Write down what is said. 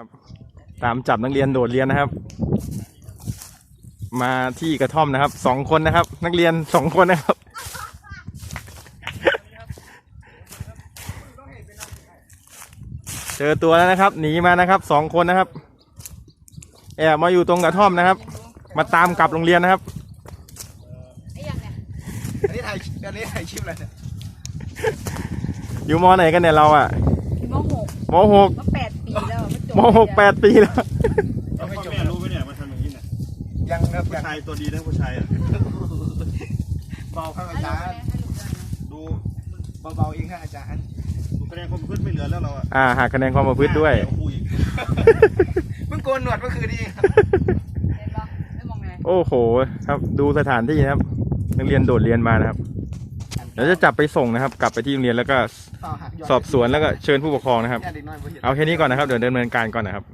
ครับ ตามจับนักเรียนโดดเรียนนะครับ มาที่กระท่อมนะครับสองคนนะครับ นักเรียนสองคนนะครับ เจอตัวแล้วนะครับ หนีมานะครับสองคนนะครับ แอบมาอยู่ตรงกระท่อมนะครับ มาตามกลับโรงเรียนนะครับไอ้ยังเนี่ยอันนี้ถ่ายอันนี้ถ่ายคลิปอะไรเนี่ยอยู่มอไหนกันเนี่ยเราอะมหกมหก หกแปดปีแล้ว แล้วพ่อแม่รู้ไหมเนี่ยมาทำอย่างนี้เนี่ยยังครับผู้ยังชายตัวดีนะผู้ชายอะเบาครับอาให้จารย์ดูเบาๆเองครับอาจารย์ดูคะแนนความประพฤติไม่เหลือแล้วเราอะอ่าหากคะแนนความประพฤติด้วยเดี๋ครูอีกเพิ่งโกนหนวดเมื่อคืนนี้ครับเห็นปะไม่มองไงโอ้โห ครับดูสถานที่นะครับนักเรียนโดดเรียนมานะครับเดี๋ยวจะจับไปส่งนะครับ กลับไปที่โรงเรียนแล้วก็ต่อหักยดสอบสวนแล้วก็เชิญผู้ปกครองนะครับญาติเด็กน้อยบ่เห็นเอาแค่นี้ก่อนนะครับเดี๋ยวดำเนินการก่อนนะครับ